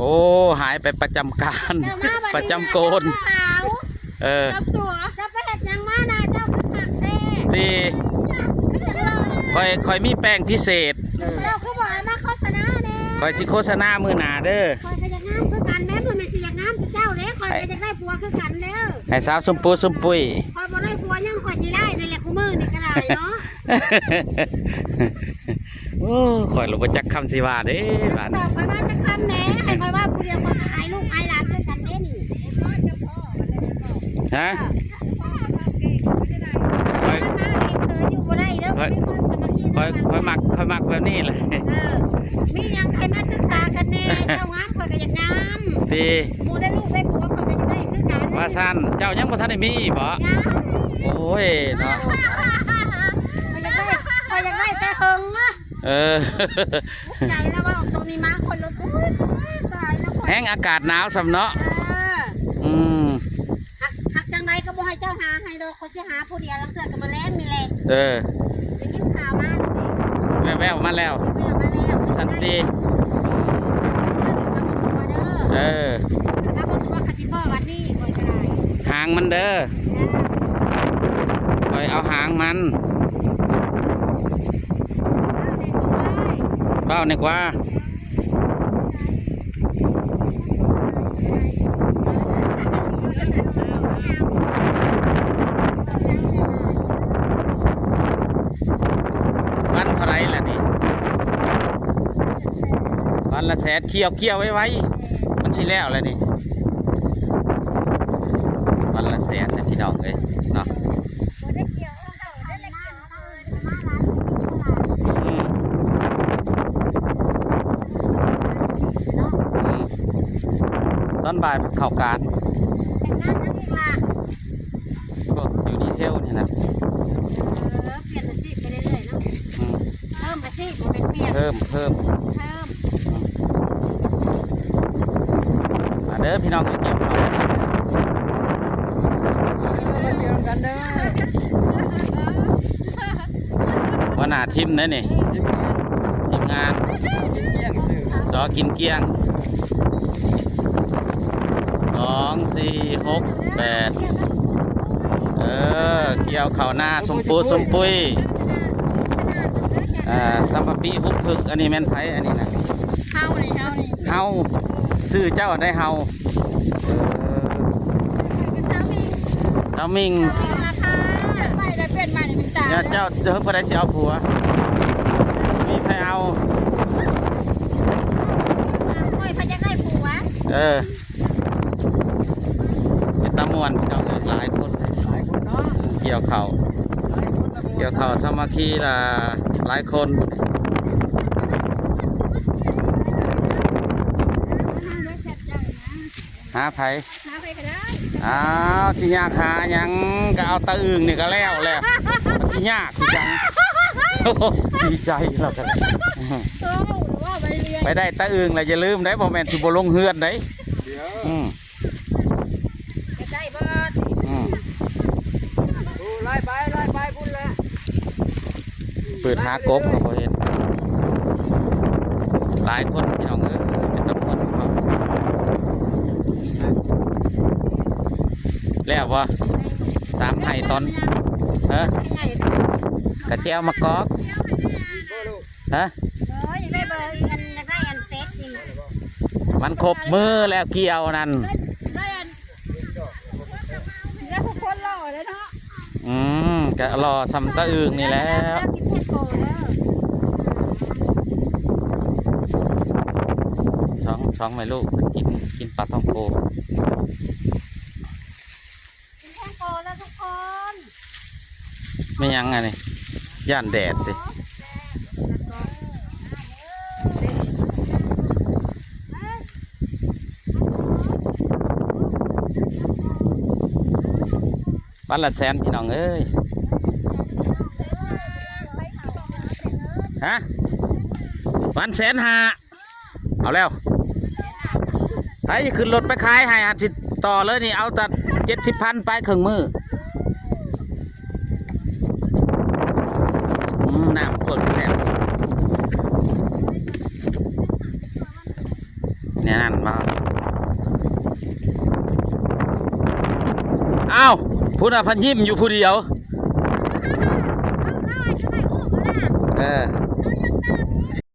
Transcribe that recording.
โอ้หายไปประจำการเจ้ามาบัดนี้ประจำโกนเจ้าขาวเออจับตัวเจ้าไปเห็ดหยังมานะเจ้าไปหักแท้ที่คอยคอยมีแป้งพิเศษเจ้าคือบอกให้มาโฆษณาแน่คอยสิโฆษณามือหนาเด้อคอยไปอยากงามคือกันแม่เพื่อนไม่สิอยากงามแต่เจ้าเด้คอยไปอยากได้ผัวคือกันเด้อให้สาวสมปูสมปุยคอยบ่ได้ผัวยังคอยสิได้นั่นแหละกูมือนี่ก็ได้เนาะโอ้คอยรู้ว่าจักคำสิว่าเด้บ้าน ฮะคอยมาเองเสืออยู่บ่ได้เด้อคอยมีคนสมัครที่คอยคอยมักคอยมักแบบนี้แหละเออมีหยังใครมาศึกษากันแน่เจ้างามคอยก็อยากงามที่หมูได้ลูกได้ผัวคอยก็อยากได้คือกันว่าสั้นเจ้ายังบ่ทันได้มีบ่งามโอ้ยเนาะคอยอยากได้คอยอยากได้แต่หึงนะเออใจแล้วว่าตรงนี้มาคนรถอุ้ยตายแล้วคนแห้งอากาศหนาวสำเนาะ เออ อืม หักหักจังไรก็บ่ให้เจ้าหาให้ดอกเขาสิหาผู้เดียวแล้วเสือกับมาแล้งนี่แหละเออได้ยินข่าวมานี่แววๆมาแล้วแม่มาแล้วสันติเอเอออถ้าบ่ตัวคาสิบ่วันนี้คอยก็ได้หางมันเด้อคอยเอาหางมันเบ้านี่กว่า วันเท่าไรล่ะนี่วัน ละแสนเคี่ยวเคี่ยวไว้ไว้ มันชิแล้วแล้วนี่วันละแสนนะพี่น้องเอ้ยเนาะอืมอืมตอนบ่ายเข้าการก็อยู่ดีเทลนี่นะอืมเพิ่มเพิ่มมาเด้อพี่น้องเอ้ยเกี่ยวข้าววันหน้าทิมนะนี่ทีมงานสอกินเกลี้ยงสองสี่หกแปดเออเกี่ยวข้าวหน้าสมปูสมปุยอ่าสัมปปีฮุกพึกอันนี้แม่นไผอันนี้นะเฮา ซื้อเจ้าได้เฮาเจ้ามิงเนี่ยเจ้าเจ้าพอได้เสิเอาผัว มีใครเอาเออเป็นตามวนพี่น้องเอ้ยหลายคนเกี่ยวเข่าเกี่ยวเข่าสามัคคีละหลายคน หาไผอ้าวที่ยากหาหยังก็เอาตะอึงนี่ก็แล้วแหละที่ยากที่จังโอ้โหดีใจแล้วกันไปได้ตะอึงแล้วอย่าลืมได้บ่แม่นสิบ่ลงเฮือนได้อืมอืมไล่ไปไล่ไปพุ่นละเปิดหากบก็บ่เห็นหลายคนพี่น้องเอ้ยเป็นตำรวจครับ แล้ววะสามไห้ตอนเฮ้กระเจียวมะกอกฮะมันครบมือแล้วเกี่ยวนั่นอืมกะรอทำตะอึงนี่แล้วสองสองแม่ลูกกินกินปลาท่องโกคน ไม่ยังไงนี่ย่านแดดสิบ้านละแสนพี่น้องเอ้ยฮะวันแสนหาเอาแล้วไปขึ้นรถไปขายให้อาสิต่อเลยนี่เอาแต่เจ็ดสิบพันไปครึ่งมือ มาอ้าวพุ่นอ่พันยิ้มอยู่ผู้เดียวเออ